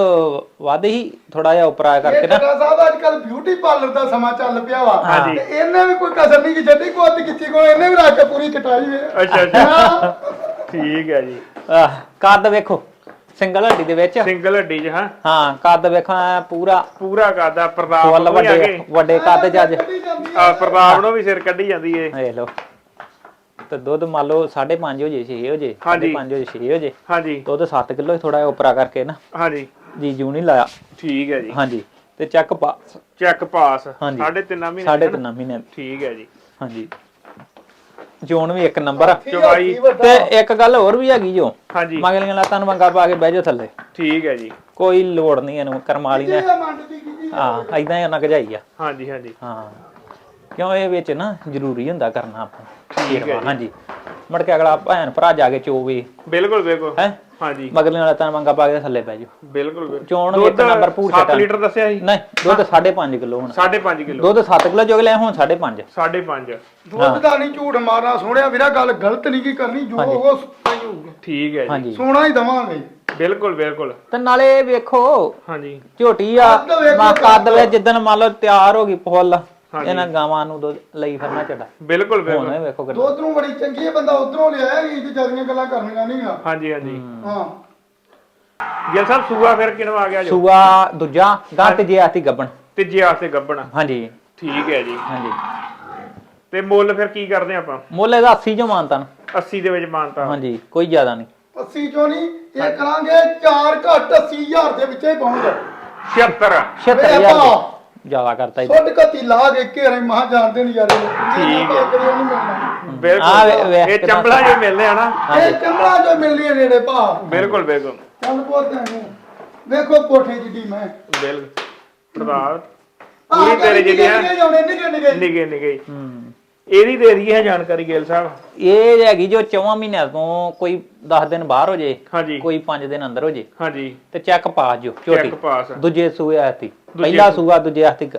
ਵੱਧ ਹੀ ਥੋੜਾ ਜਿਹਾ ਉਪਰਾ ਕਰਕੇ ਨਾ। ਟੱਡਾ ਸਾਹਿਬ ਅੱਜ ਕੱਲ ਬਿਊਟੀ ਪਾਰਲਰ ਦਾ ਸਮਾਂ ਚੱਲ ਪਿਆ ਵਾ। ਹਾਂਜੀ। ਤੇ ਇਹਨੇ ਵੀ ਕੋਈ ਕਸਰ ਨਹੀਂ ਕਿ ਛੱਡੀ ਕੋਈ ਤੇ ਕਿੱਥੇ ਕੋਲ ਇਹਨੇ ਵੀ ਰੱਖ ਕੇ ਪੂਰੀ ਕਟਾਈ ਵੇ। ਅੱਛਾ ਅੱਛਾ। ਹਾਂ। ਠੀਕ ਹੈ ਜੀ। ਆਹ, ਕੱਦ ਵੇਖੋ ਸਿੰਗਲ ਹੱਡੀ ਦੇ ਵਿੱਚ। ਸਿੰਗਲ ਹੱਡੀ ਚ ਹਾਂ। ਹਾਂ ਕੱਦ ਵੇਖੋ ਪੂਰਾ ਪੂਰਾ ਕਾਦਾ ਪ੍ਰਤਾਪ ਫੁੱਲ ਨੂੰ ਵੀ ਆ ਵੱਡੇ ਕੱਦ ਚ ਅੱਜ। ਕੱਢੀ ਜਾਂਦੀ ਆ ਪ੍ਰਤਾਪ ਨੂੰ ਵੀ ਸਿਰ ਕੱਢੀ ਜਾਂਦੀ ਏ। ਵੇਖ ਲਓ। ਤੇ ਦੁੱਧ ਮੰਨ ਲਓ 5.5 ਹੋ ਜੇ 6 ਹੋ ਜੇ ਹਾਂਜੀ। 5.5 ਹੋ ਜੇ 6 ਹੋ ਜੇ। ਹਾਂਜੀ। ਦੁੱਧ 7 ਕਿਲੋ ਥੋੜਾ ਜਿਹਾ ਉਪਰਾ ਕਰਕੇ ਨਾ। ਹਾਂਜੀ। ਜੀ ਜੂ ਨਹੀਂ ਲਾਇਆ। ਠੀਕ ਹੈ ਜੀ। ਹਾਂਜੀ। ਤੇ ਚੱਕ ਪਾ ਚੈੱਕ ਪਾਸ। ਹਾਂਜੀ। ਸਾਢੇ ਤਿੰਨ ਮਹੀਨੇ ਸਾਢੇ ਦੀ, ਤਿੰਨ ਮਹੀਨੇ। ਦੀ। ਠੀਕ ਹੈ ਜੀ। ਹਾਂਜੀ। ਜੋਨ ਵੀ ਇੱਕ ਨੰਬਰ ਆ। ਚਵਾਈ ਤੇ ਇੱਕ ਗੱਲ ਹੋਰ ਵੀ ਹੈਗੀ ਜੋ ਹਾਂਜੀ। ਮਗਲੀਆਂ ਲਾਤਾਂ ਨੂੰ ਵੰਗਾ ਪਾ ਕੇ ਬਹਿ ਜਾਓ ਥੱਲੇ। ਠੀਕ ਹੈ ਜੀ। ਕੋਈ ਲੋੜ ਨਹੀਂ ਇਹਨੂੰ ਕਰਮਾਲੀ ਨੇ। ਕੀ ਹਾਂ ਐਦਾਂ ਹੀ ਉਹਨਾਂ ਗਜਾਈ ਆ। ਹਾਂਜੀ ਹਾਂਜੀ। ਹਾਂ। ਕਿਉਂ ਇਹ ਵਿੱਚ ਨਾ ਜ਼ਰੂਰੀ ਹੁੰਦਾ ਕਰਨਾ ਆਪਾਂ। ਹਾਂਜੀ। ਮੜ ਕੇ ਅਗਲਾ ਭੈਣ ਭਰਾ ਜਾ ਕੇ ਚੋਵੇ। ਬਿਲਕੁਲ ਬਿਲਕੁਲ। ਹੈ? ਹਾਂਜੀ। ਮਗਲੀਆਂ ਲਾਤਾਂ ਨੂੰ ਵੰਗਾ ਪਾ ਕੇ ਥੱਲੇ ਬਹਿ ਜਾਓ। ਬਿਲਕੁਲ ਬਿਲਕੁਲ। ਚੋਣ ਵੀ ਇੱਕ ਦੁੱਧ ਨੰਬਰ ਭੂਰ 7 ਛਟਾ ਲੀਟਰ ਦੱਸਿਆ ਸੀ? ਨਹੀਂ ਦੁੱਧ 5.5 ਕਿਲੋ ਹੁਣ। 5.5 ਕਿਲੋ। ਦੁੱਧ 7 ਕਿਲੋ ਚੁਗ ਲਿਆ ਹੁਣ 5.5 5.5 ਦੁੱਧ ਦਾ ਨਹੀਂ ਝੂਠ ਮਾਰਨਾ ਸੋਹਣਿਆ ਵੀਰਾ ਗੱਲ ਗਲਤ ਨਹੀਂ ਕੀ ਕਰਨੀ ਜੋ। ਉਹ ਸਹੀ ਹੋਊਗਾ। ਠੀਕ ਹੈ ਜੀ। ਸੋਨਾ ਹੀ ਦਵਾਂਗੇ। ਬਿਲਕੁਲ ਬਿਲਕੁਲ। ਤੇ ਨਾਲੇ ਵੇਖੋ ਹਾਂਜੀ। ਝੋਟੀ ਆ ਕੱਦ ਵੇਖੋ ਮਾ ਕੱਦ ਕੱਦ। ਵੇ ਜਿੱਦਣ ਮੰਨ ਲਓ ਤਿਆਰ ਹੋ ਗਈ ਫੁੱਲ। ਇਹਨਾਂ ਗਾਵਾਂ ਨੂੰ ਦੁੱਧ ਲਈ ਫਿਰਨਾ ਚੱਡਾ। ਬਿਲਕੁਲ ਹੁਣ ਬਿਲਕੁਲ। ਇਹ ਵੇਖੋ। ਦੁੱਧ ਨੂੰ ਬੜੀ ਚੰਗੀ ਹੈ ਬੰਦਾ ਉਧਰੋਂ ਲਿਆਇਆ ਨਹੀਂ ਤੇ ਜਦੀਆਂ ਗੱਲਾਂ ਕਰਨੀਆਂ ਨਹੀਂ ਆ। ਹਾਂਜੀ ਹਾਂਜੀ। ਹਾਂ। ਗਿਲ ਸਾਹਿਬ ਸੂਆ ਫਿਰ ਕਿਨੋਂ ਆ ਗਿਆ ਜੋ? ਸੂਆ ਦੂਜਾ ਗਾਂ ਤੇ ਜੇ ਆਤੀ ਗੱਬਣ। ਤੀਜੇ ਆਸਤੇ ਗੱਬਣਾ। ਹਾਂਜੀ। ਠੀਕ ਹੈ ਜੀ। ਹਾਂਜੀ। ਤੇ ਮੁੱਲ ਫਿਰ ਕੀ ਕਰਦੇ ਆਪਾਂ? ਮੁੱਲ ਇਹਦਾ 80 ਜੋ ਮਾਨਤਾ ਨੂੰ। 80 ਦੇ ਵਿੱਚ ਮਾਨਤਾ। ਹਾਂਜੀ ਕੋਈ ਜ਼ਿਆਦਾ ਨਹੀਂ। 80 ਚੋਂ ਨਹੀਂ ਇਹ ਕਰਾਂਗੇ 4 ਘੱਟ 80000 ਦੇ ਵਿੱਚ ਹੀ ਪਹੁੰਚ 76 76000 ਜ਼ਿਆਦਾ ਕਰਤਾ ਇਹ ਛੋਟ ਕਤੀ ਲਾ ਕੇ ਘੇਰੇ ਮਹਾ ਜਾਣਦੇ ਨਹੀਂ ਯਾਰੇ ਠੀਕ ਹੈ। ਨਹੀਂ ਮਿਲਣਾ। ਆਹ ਵੇ- ਬਿਲਕੁਲ ਵੇਖ ਇਹ ਕਿੰਨਾ ਚੰਬਲਾ ਜੋ ਮਿਲਦੇ ਆ ਨਾ। ਇਹ ਚੰਬਲਾ ਜੋ ਮਿਲਦੀ ਹੈ ਨੇੜੇ ਭਾ। ਬਿਲਕੁਲ ਬਿਲਕੁਲ। ਚੱਲ ਪੋਤੇ ਨੂੰ ਵੇਖੋ ਕੋਠੇ ਜਿੱਡੀ ਮੈਂ ਬਿਲ ਪ੍ਰਧਾਨ ਪੂਰੀ ਤੇਰੇ ਜਿਹੜੀ ਨਿੱਕੇ ਨਿੱਕੇ ਨਿਗੇ ਨਿਗੇ ਹੂੰ। ਇਹਦੀ ਦੇ ਰਹੀ ਹੈ ਜਾਣਕਾਰੀ ਗਿੱਲ ਸਾਹਿਬ। ਇਹ ਹੈਗੀ ਜੋ 4 ਮਹੀਨਿਆਂ ਤੋਂ ਕੋਈ 10 ਦਿਨ ਬਾਹਰ ਹੋ ਜੇ ਹਾਂਜੀ। ਕੋਈ 5 ਦਿਨ ਅੰਦਰ ਹੋ ਜੇ ਹਾਂਜੀ। ਤੇ ਚੈੱਕ ਪਾਸ ਜੋ ਝੋਟੀ। ਦੂਜੇ ਸੂਏ ਆਤੀ ਪਹਿਲਾ ਸੂਆ ਦੂਜੇ ਆਤੀ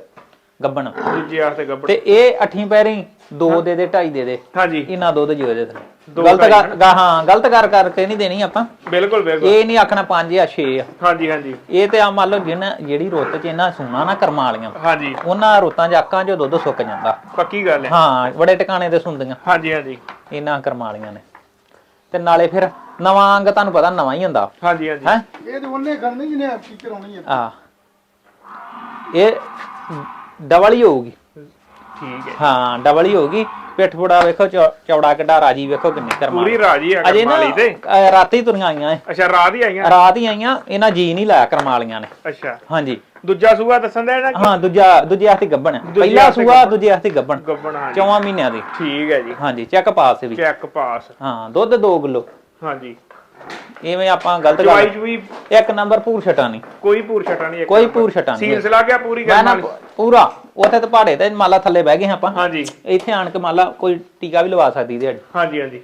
ਗੱਬਣ। ਦੂਜੇ ਵਾਸਤੇ ਗੱਬੜ ਤੇ ਇਹ ਅੱਠੀ ਪੈਰੀ ਦੋ ਦੇ ਦੇ ਢਾਈ ਦੇ ਦੇ। ਹਾਂਜੀ। ਇਹਨਾਂ ਦੁੱਧ ਜੋ ਇਹਦੇ ਥੱਲੇ ਦੋ। ਗਲਤ ਗਾ- ਹਾਂ ਗਲਤ ਕਰ ਕਰਕੇ ਨਹੀਂ ਦੇਣੀ ਆਪਾਂ। ਬਿਲਕੁਲ ਬਿਲਕੁਲ। ਇਹ ਨਹੀਂ ਆਖਣਾ 5 ਜਾਂ 6 ਆ। ਹਾਂਜੀ ਹਾਂਜੀ। ਇਹ ਤੇ ਆ ਮੰਨ ਲਓ ਜਿਹਨਾਂ ਜਿਹੜੀ ਰੁੱਤ ਚ ਇਹਨਾਂ ਸੂਣਾ ਨਾ ਕਰਮਾਂ ਵਾਲੀਆਂ। ਹਾਂਜੀ। ਉਹਨਾਂ ਰੁੱਤਾਂ ਚ ਅੱਕਾਂ ਚ ਦੁੱਧ ਸੁੱਕ ਜਾਂਦਾ। ਪੱਕੀ ਗੱਲ ਹੈ। ਹਾਂ ਬੜੇ ਟਿਕਾਣੇ ਤੇ ਸੁਣਦੀਆਂ। ਹਾਂਜੀ ਹਾਂਜੀ। ਇਹਨਾਂ ਕਰਮਾਂ ਵਾਲੀਆਂ ਨੇ। ਤੇ ਨਾਲੇ ਫਿਰ ਨਵਾਂ ਅੰਗ ਤੁਹਾਨੂੰ ਪਤਾ ਨਵਾਂ ਹੀ ਹੁੰਦਾ। ਹਾਂਜੀ ਹਾਂਜੀ। ਹੈ? ਇਹ ਤੇ ਉਹਨੇ ਕਰਨੀ ਜਿਹਨੇ ਆਪੀ ਕਰਾਉਣੀ ਹੈ। ਆ ਇਹ ਡਬਲ ਹੀ ਹੋਊਗੀ। ਠੀਕ ਹੈ। ਹਾਂ ਡਬਲ ਹੀ ਹੋਊਗੀ। ਪਿੱਠ ਫੁੜਾ ਵੇਖੋ ਚੌੜਾ ਕਿੱਡਾ ਰਾਜੀ ਵੇਖੋ ਕਿੰਨੀ ਕਰਮਾਂ ਪੂਰੀ ਰਾਜੀ ਆ ਕਰਮਾਲੀ ਤੇ? ਰਾਤੀ ਤੁਰੀਆਂ ਆਈਆਂ ਇਹ। ਅੱਛਾ ਰਾਤ ਹੀ ਆਈਆਂ? ਰਾਤ ਹੀ ਆਈਆਂ ਇਹਨਾਂ ਜੀ ਨਹੀਂ ਲਾਇਆ ਕਰਮਾਲੀਆਂ ਨੇ। ਅੱਛਾ। ਹਾਂਜੀ। ਦੂਜਾ ਸੂਆ ਦੱਸਣ ਦਾ ਇਹਨਾਂ ਹਾਂ ਦੂਜਾ ਦੂਜੇ ਹੱਥੀ ਗੱਬਣ ਹੈ। ਪਹਿਲਾ ਸੂਆ। ਦੂਜੇ ਹੱਥੀ ਗੱਬਣ। ਗੱਬਣ ਹਾਂਜੀ। ਚੌਵਾਂ ਮਹੀਨਿਆਂ ਦੀ। ਠੀਕ ਹੈ ਜੀ। ਹਾਂਜੀ ਚੈੱਕ ਪਾਸ ਵੀ। ਚੈੱਕ ਪਾਸ। ਹਾਂ ਦੁੱਧ 2 ਕਿਲੋ। ਹਾਂਜੀ। ਐਵੇਂ ਆਪਾਂ ਗਲਤ ਜਵਾਈ ਗੱਲ ਜੂਈ ਇੱਕ ਨੰਬਰ ਪੂਰ ਛਟਾ ਨਹੀਂ ਕੋਈ ਪੂਰ ਛਟਾ ਨਹੀਂ ਇੱਕ ਕੋਈ। ਪੂਰ ਛਟਾ ਨਹੀਂ ਸੀਲ ਸਲਾ ਗਿਆ ਪੂਰੀ ਮੈਂ ਗੱਲ ਨਾ ਪੂਰਾ ਉੱਥੇ ਤੇ ਪਹਾੜੇ ਤੇ ਮਾਲਾ ਥੱਲੇ ਬਹਿ ਗਏ ਹਾਂ ਆਪਾਂ। ਹਾਂਜੀ। ਇੱਥੇ ਆਣ ਕੇ ਮਾਲਾ ਕੋਈ ਟੀਕਾ ਵੀ ਲਵਾ ਸਕਦੀ ਦਿਹਾੜੀ ਹਾਂਜੀ ਹਾਂਜੀ।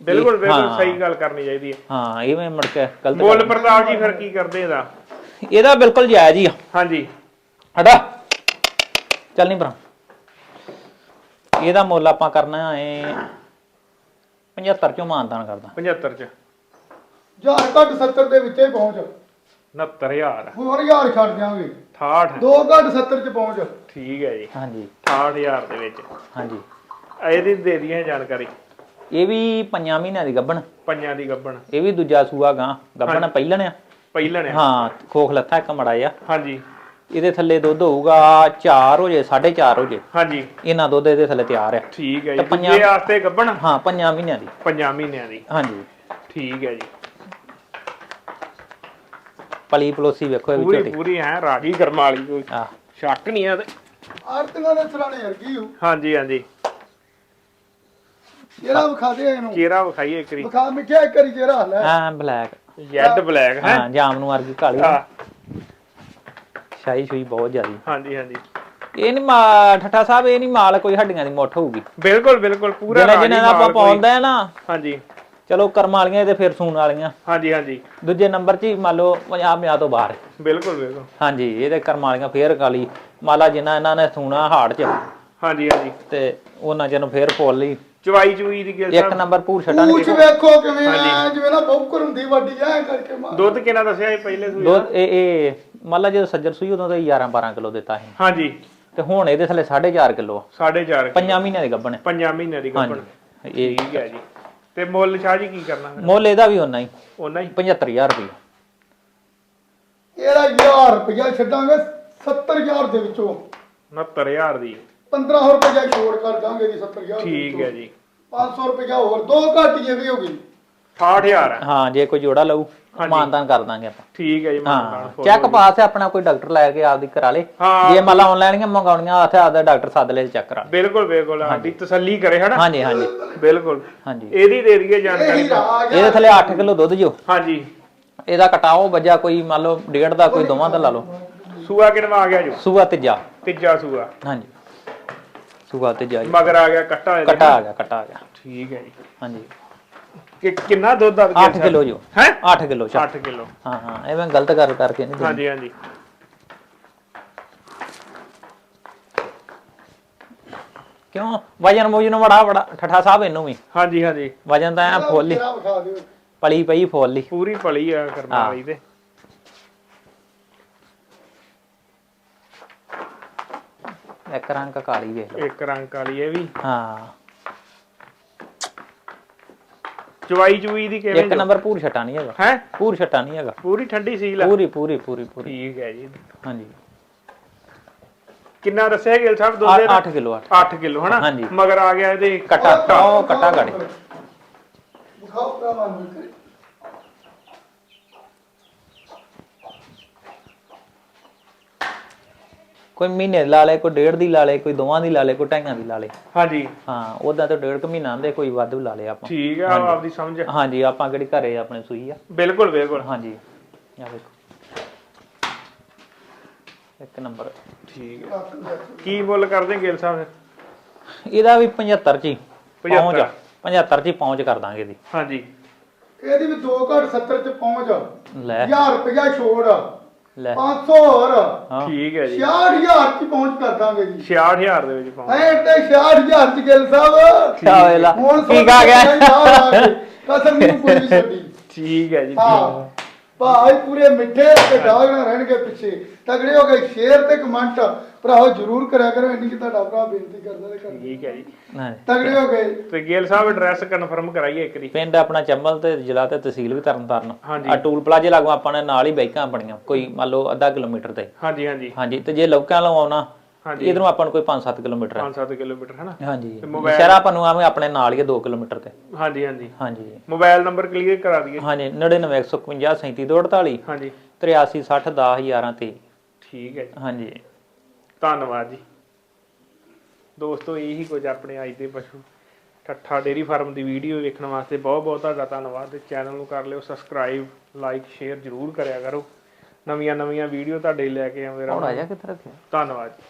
ਬਿਲਕੁਲ ਬਿਲਕੁਲ। ਸਹੀ ਗੱਲ ਕਰਨੀ ਚਾਹੀਦੀ ਹੈ। ਹਾਂ ਐਵੇਂ ਮੁੜ ਕੇ ਗਲਤ ਮੁੱਲ ਗੱਲ- ਪ੍ਰਤਾਪ ਜੀ ਫਿਰ ਕੀ ਕਰਦੇ ਇਹਦਾ? ਇਹਦਾ ਬਿਲਕੁਲ ਜਾਇਜ਼ ਹੀ ਆ। ਹਾਂਜੀ। ਹਟਾ। ਚੱਲ ਨਹੀਂ ਭਰਾ ਇਹਦਾ ਮੁੱਲ ਆਪਾਂ ਕਰਨਾ ਹੈ 75 ਚੋਂ ਮਾਨਦਾਨ ਕਰਦਾ? 75 ਚ। ਯਾਰ ਘੱਟ 70 ਦੇ ਵਿੱਚੇ ਪਹੁੰਚ। 69000 ਹੋਰ ਯਾਰ ਛੱਡ ਦਿਆਂਗੇ। 68 ਦੋ ਘੱਟ 70 ਚ ਪਹੁੰਚ। ਠੀਕ ਹੈ ਜੀ। ਹਾਂਜੀ। 68000 ਦੇ ਵਿੱਚ। ਹਾਂਜੀ। ਇਹਦੀ ਦੇ ਦਈਏ ਜਾਣਕਾਰੀ। ਇਹ ਵੀ ਪੰਜਾਂ ਮਹੀਨਿਆਂ ਦੀ ਗੱਭਣ। ਪੰਜਾਂ ਦੀ ਗੱਬਣ ਇਹ ਵੀ ਦੂਜਾ ਸੂਆ ਗਾਂ। ਗੱਭਣ ਪਹਿਲਣ ਆ। ਪਹਿਲਣ ਆ। ਹਾਂ ਖੋਖ ਲੱਥਾ ਇੱਕ ਮੜਾ ਆ ਹਾਂਜੀ। ਇਹਦੇ ਥੱਲੇ ਦੁੱਧ ਹੋਊਗਾ 4 ਹੋ ਜੇ 4.5 ਹੋ ਜੇ। ਹਾਂਜੀ। ਇਹਨਾਂ ਦੁੱਧ ਇਹਦੇ ਥੱਲੇ ਤਿਆਰ ਆ। ਠੀਕ ਹੈ ਜੀ। ਪੰਜਾਂ- ਦੂਜੇ ਵਾਸਤੇ ਗੱਬਣ ਹਾਂ ਪੰਜਾਂ ਮਹੀਨਿਆਂ ਦੀ। ਪੰਜਾਂ ਮਹੀਨਿਆਂ ਦੀ। ਹਾਂਜੀ। ਠੀਕ ਹੈ ਜੀ। ਪਲੀ ਪਲੋਸੀ ਵੇਖੋ ਇਹ ਵੀ ਪੂਰੀ ਹੈ ਰਾਗੀ ਕਰਮ ਵਾਲੀ ਕੋਈ ਸ਼ੱਕ ਨਹੀਂ ਆ ਤੇ। ਆਰਤੀਆਂ ਦੇ ਸਰਾਣੇ ਵਰਗੀ ਹੂ। ਹਾਂਜੀ ਹਾਂਜੀ। ਜਿਹੜਾ ਵਿਖਾ ਦੇ ਇਹਨੂੰ। ਚਿਹਰਾ ਵਿਖਾਈਏ ਇੱਕ ਵਿਖਾ ਮਿੱਠਿਆ ਇੱਕ ਵਾਰੀ ਚਿਹਰਾ ਲੈ। ਹਾਂ ਬਲੈਕ। ਜੈਡ ਬਲੈਕ ਹੈ? ਹਾਂ ਜਾਮ ਨੂੰ ਵਰਗੀ ਕਾਲੀ। ਹਾਂ। ਸ਼ਾਹੀ ਸ਼ੂਈ ਬਹੁਤ ਜ਼ਿਆਦੀ। ਹਾਂਜੀ ਹਾਂਜੀ। ਇਹ ਨਹੀਂ ਮਾ ਠੱਠਾ ਸਾਹਿਬ ਇਹ ਨਹੀਂ ਮਾਲ ਕੋਈ ਹੱਡੀਆਂ ਦੀ ਮੁੱਠ ਹੋਊਗੀ। ਬਿਲਕੁਲ ਬਿਲਕੁਲ ਪੂਰਾ ਜਿਹਨਾਂ ਰਾਗੀ ਜਿਹਨਾਂ ਦਾ ਆਪਾਂ ਮਾਲ ਕੋਈ- ਪਾਉਂਦਾ ਹੈ ਨਾ। ਹਾਂਜੀ। ਚਲੋ ਕਰਮ ਵਾਲੀਆਂ ਤੇ ਫਿਰ ਸੂਣ ਵਾਲੀਆਂ। ਹਾਂਜੀ ਹਾਂਜੀ। ਦੂਜੇ ਨੰਬਰ 'ਚ ਹੀ ਮੰਨ ਲਓ 50 50 ਤੋਂ ਬਾਹਰ। ਬਿਲਕੁਲ ਬਿਲਕੁਲ। ਹਾਂਜੀ ਇਹਦੇ ਕਰਮ ਵਾਲੀਆਂ ਫੇਰ ਕਾਲੀ ਮਾਲਾ ਜਿੰਨਾ ਇਹਨਾਂ ਨੇ ਸੂਣਾ ਹਾੜ 'ਚ ਹਾਂਜੀ ਹਾਂਜੀ। ਤੇ ਉਹਨਾਂ ਚੋਂ ਫੇਰ ਫੁੱਲ ਹੀ ਚਵਾਈ ਚੂਈ ਦੀ ਗਿਲ ਇੱਕ ਨੰਬਰ ਪੂਰ ਛਟਾਂ ਪੂਛ ਵੇਖੋ ਕਿਵੇਂ ਆ। ਜਿਵੇਂ ਨਾ ਬੌਕਰ ਹੁੰਦੀ ਵੱਡੀ ਐ ਕਰਕੇ ਮਾਰ। ਦੁੱਧ ਕਿੰਨਾ ਦੱਸਿਆ ਇਹ ਪਹਿਲੇ ਸੂਈ ਦੁੱਧ ਇਹ ਇਹ ਮੰਨ ਲਾ ਜਦੋਂ ਸੱਜਰ ਸੂਈ ਉਦੋਂ ਤਾਂ 11 12 ਕਿਲੋ ਦਿੱਤਾ ਸੀ। ਹਾਂਜੀ। ਤੇ ਹੁਣ ਇਹਦੇ ਥੱਲੇ 4.5 ਕਿਲੋ 4.5 ਪੰਜਾਂ ਮਹੀਨਿਆਂ ਦੇ ਗੱਭਣ ਹੈ। ਪੰਜਾਂ ਮਹੀਨਿਆਂ ਦੀ ਗੱਭਣ। ਇਹ ਠੀਕ ਹੈ ਜੀ। ਤੇ ਮੁੱਲ ਸ਼ਾਹ ਜੀ ਕੀ ਕਰਨਾ ਫਿਰ? ਮੁੱਲ ਇਹਦਾ ਵੀ ਉਹਨਾਂ ਹੀ। ਉਹਨਾਂ ਹੀ? 75000 ਰੁਪਏ ਇਹਦਾ 1000 ਰੁਪਇਆ ਛੱਡਾਂਗੇ 70000 ਦੇ ਵਿੱਚੋਂ। 69000 ਦੀ। 1500 ਰੁਪਇਆ ਛੋੜ ਕਰ ਦਾਂਗੇ ਜੀ 70000 ਠੀਕ ਹੈ ਜੀ। 500 ਰੁਪਇਆ ਹੋਰ ਦੋ ਘਾਟੀਏ ਵੀ ਹੋ ਗਈ। 68000 ਹੈ। ਹਾਂ ਜੇ ਕੋਈ ਜੋੜਾ ਲਊ। ਮਾਨਦਾਨ ਕਰ ਦਾਂਗੇ ਆਪਾਂ। ਠੀਕ ਹੈ ਜੀ ਹਾਂ ਮਾਨਦਾਨ ਚੈੱਕ ਪਾਸ ਹੈ ਆਪਣਾ ਕੋਈ ਡਾਕਟਰ ਲੈ ਕੇ ਆਪਦੀ ਕਰਾ ਲੇ। ਜੇ ਮੰਨ ਲਾ ਆਨਲਾਈਨ ਮੰਗਾਉਣੀਆਂ ਉੱਥੇ ਆਪਦਾ ਡਾਕਟਰ ਸੱਦ ਲੈ ਚੈੱਕ ਕਰਾ। ਬਿਲਕੁਲ ਬਿਲਕੁਲ ਸਾਡੀ ਤਸੱਲੀ ਕਰੇ ਹਨਾ? ਹਾਂਜੀ ਹਾਂਜੀ। ਬਿਲਕੁਲ। ਹਾਂਜੀ। ਇਹਦੀ ਦੇ ਦਈਏ ਜਾਣਕਾਰੀ ਇਹਦੇ ਥੱਲੇ 8 ਕਿਲੋ ਦੁੱਧ ਜੋ ਹਾਂਜੀ। ਇਹਦਾ ਕਟਾਓ ਵੱਜਾ ਕੋਈ ਮੰਨ ਲਓ ਡੇਢ ਦਾ ਕੋਈ ਦੋਵਾਂ ਦਾ ਲਾ ਲਓ। ਸੂਆ ਕਿਨਵਾ ਆ ਗਿਆ ਜੋ? ਸੂਆ ਤੀਜਾ। ਤੀਜਾ ਸੂਆ। ਹਾਂਜੀ। ਸੂਆ ਤੀਜਾ ਜੀ। ਮਗਰ ਆ ਗਿਆ। ਕਟਾ ਆ ਗਿਆ ਕਟਾ ਆ ਗਿਆ। ਠੀਕ ਹੈ ਜੀ। ਹਾਂਜੀ। ਕਿ ਕਿੰਨਾ ਦੁੱਧ ਆ 8 ਕਿਲੋ ਜੋ ਹੈ? 8 ਕਿਲੋ ਚਾ 8 ਕਿਲੋ। ਹਾਂ ਹਾਂ ਐਵੇਂ ਗਲਤ ਕਰ ਕਰਕੇ ਨਹੀਂ। ਹਾਂਜੀ ਹਾਂਜੀ। ਕਿਉਂ? ਵਜਨ ਮੁਜਨ ਬੜਾ ਬੜਾ ਠੱਠਾ ਸਾਹਿਬ ਇਹਨੂੰ ਵੀ। ਹਾਂਜੀ ਹਾਂਜੀ। ਵਜਨ ਤਾਂ ਐ ਫੁੱਲ ਹੀ। ਪਲੀ ਪਈ ਫੁੱਲ ਹੀ। ਪੂਰੀ ਪਲੀ ਆ ਕਰਮ ਹਾਂ। ਵਾਲੀ ਤੇ। ਇੱਕ ਰੰਗ ਕਾਲੀ ਵੇਖ ਲਓ। ਇੱਕ ਰੰਗ ਕਾਲੀ ਇਹ ਵੀ। ਹਾਂ। ਚਵਾਈ ਚੂਈ ਦੀ ਕਿਵੇਂ ਇੱਕ ਨੰਬਰ ਪੂਰ ਛਟਾ ਨਹੀਂ ਹੈਗਾ। ਹੈ? ਪੂਰ ਛਟਾ ਨਹੀਂ ਹੈਗਾ। ਪੂਰੀ ਠੰਡੀ ਸੀਲ ਆ। ਪੂਰੀ ਪੂਰੀ ਪੂਰੀ ਪੂਰੀ। ਠੀਕ ਹੈ ਜੀ। ਹਾਂਜੀ। ਕਿੰਨਾ ਦੱਸਿਆ ਗਿਲ ਸਾਹਿਬ ਦੁੱਧ ਦੇ 8 ਕਿਲੋ 8 8 ਕਿਲੋ ਹਨਾ। ਮਗਰ ਆ ਗਿਆ ਇਹਦੇ। ਕਟਾ ਉਹ ਕਟਾ ਗਾੜੀ। ਭਰਾਵਾਂ ਨੂੰ ਕਰੇ। ਕੋਈ ਮਹੀਨੇ ਦੀ ਲਾ ਲੇ ਕੋਈ ਡੇਢ ਦੀ ਲਾ ਲੇ ਕੋਈ ਦੋਵਾਂ ਦੀ ਲਾ ਲੇ ਕੋਈ ਢਾਈਆਂ ਦੀ ਲਾ ਲੇ ਹਾਂਜੀ। ਹਾਂ ਉਹਦਾ ਤਾਂ ਡੇਢ ਕੁ ਮਹੀਨਾ ਆਂਦੇ ਕੋਈ ਵੱਧ ਲਾ ਲੇ ਆਪਾਂ। ਠੀਕ ਆ ਆਪਦੀ ਸਮਝ ਹਾਂਜੀ ਆਪਾਂ ਕਿਹੜੀ ਘਰੇ ਆਪਣੇ ਸੂਈ ਆ। ਬਿਲਕੁਲ ਬਿਲਕੁਲ। ਹਾਂਜੀ। ਆ ਵੇਖੋ। ਇੱਕ ਨੰਬਰ। ਠੀਕ ਹੈ ਕੀ ਮੁੱਲ ਕਰਦੇ ਗਿਲ ਸਾਹਿਬ? ਫਿਰ? ਇਹਦਾ ਵੀ 75 ਚ ਹੀ ਪਹੁੰਚ 75 75 ਚ ਹੀ ਪਹੁੰਚ ਕਰ ਦਾਂਗੇ ਇਹਦੀ। ਹਾਂਜੀ। ਇਹਦੀ ਵੀ 2 ਘੱਟ 70 ਚ ਪਹੁੰਚ ਲੈ। 1000 ਰੁਪਇਆ ਛੋੜ ਲੈ। 500 ਹੋਰ। ਹਾਂ। ਠੀਕ ਹੈ ਜੀ। 66000 ਚ ਪਹੁੰਚ ਕਰ ਦਾਂਗੇ ਜੀ। 66000 ਦੇ ਵਿੱਚ ਪਾਉਂ ਐ ਤੇ 66000 ਚ ਗਿਲ ਸਾਹਿਬ। ਕਿਆ ਹੋਇਆ ਹੁਣ ਕੀ ਕਾ ਗਿਆ? ਕਸਮ ਨਹੀਂ ਕੋਈ ਵੀ ਛੱਡੀ ਠੀਕ ਹੈ ਜੀ ਹਾਂ। ਭਾਈ ਪੂਰੇ ਮਿੱਠੇ ਤੇ ਡਾਗਣਾ ਰਹਿਣਗੇ ਪਿੱਛੇ। ਤਗੜੇ ਹੋ ਗਏ ਸ਼ੇਅਰ ਤੇ ਕਮੈਂਟ ਭਰਾਓ ਜਰੂਰ ਕਰਿਆ ਕਰੋ ਇੰਨੀ ਕਿ ਤੁਹਾਡਾ ਭਰਾ ਬੇਨਤੀ ਕਰਦਾ ਤੇ ਕਰ ਠੀਕ ਹੈ ਜੀ। ਹਾਂਜੀ ਤਗੜੇ ਹੋ ਗਏ ਤੇ ਗਿਲ ਸਾਹਿਬ ਐਡਰੈਸ ਕਨਫਰਮ ਕਰਾਈਏ ਇੱਕ ਵਾਰੀ। ਪਿੰਡ ਆਪਣਾ ਚੰਬਲ ਤੇ ਜ਼ਿਲ੍ਹਾ ਤੇ ਤਹਿਸੀਲ ਵੀ ਤਰਨਤਾਰਨ। ਹਾਂਜੀ। ਆ ਟੂਲ ਪਲਾਜ਼ੇ ਲਾਗੋਂ ਆਪਾਂ ਨੇ ਨਾਲ ਹੀ ਬਾਈਕਾਂ ਆਪਣੀਆਂ ਕੋਈ ਮੰਨ ਲਓ ਅੱਧਾ ਕਿਲੋਮੀਟਰ ਤੇ। ਹਾਂਜੀ ਹਾਂਜੀ। ਹਾਂਜੀ ਤੇ ਜੇ ਲੌਕਾਂ ਲਓ ਆਉਣਾ ਹਾਂਜੀ। ਇਧਰੋਂ ਆਪਾਂ ਨੂੰ ਕੋਈ 5-7 ਕਿਲੋਮੀਟਰ ਹੈ। 5-7 ਕਿਲੋਮੀਟਰ ਹੈ ਨਾ ਹਾਂਜੀ ਸ਼ਹਿਰ ਆਪਾਂ ਨੂੰ ਆਵੇਂ ਆਪਣੇ ਨਾਲ ਹੀ 2 ਕਿਲੋਮੀਟਰ ਤੇ। ਹਾਂਜੀ ਹਾਂਜੀ। ਹਾਂਜੀ। ਮੋਬਾਈਲ ਨੰਬਰ ਕਲੀਅਰ ਕਰਾ ਦਈਏ। ਹਾਂਜੀ 99151 3748 ਹਾਂਜੀ। 83 60 10 11 23 ਠੀਕ ਹੈ ਜੀ। ਹਾਂਜੀ। ਧੰਨਵਾਦ ਜੀ। ਦੋਸਤੋ ਇਹੀ ਕੁਝ ਆਪਣੇ ਅੱਜ ਦੇ ਪਸ਼ੂ ਠੱਠਾ ਡੇਰੀ ਫਾਰਮ ਦੀ ਵੀਡੀਓ ਵੇਖਣ ਵਾਸਤੇ ਬਹੁਤ ਬਹੁਤ ਤੁਹਾਡਾ ਧੰਨਵਾਦ। ਤੇ ਚੈਨਲ ਨੂੰ ਕਰ ਲਿਓ ਸਬਸਕ੍ਰਾਈਬ ਲਾਈਕ ਸ਼ੇਅਰ ਜ਼ਰੂਰ ਕਰਿਆ ਕਰੋ। ਨਵੀਆਂ ਨਵੀਆਂ ਵੀਡੀਓ ਤੁਹਾਡੇ ਲਈ ਲੈ ਕੇ ਆਉਂਦੇ ਹੁਣ ਆ ਰਹਾਂਗੇ। ਜਾ ਕਿੱਥੇ ਰੱਖਿਆ? ਧੰਨਵਾਦ ਜੀ।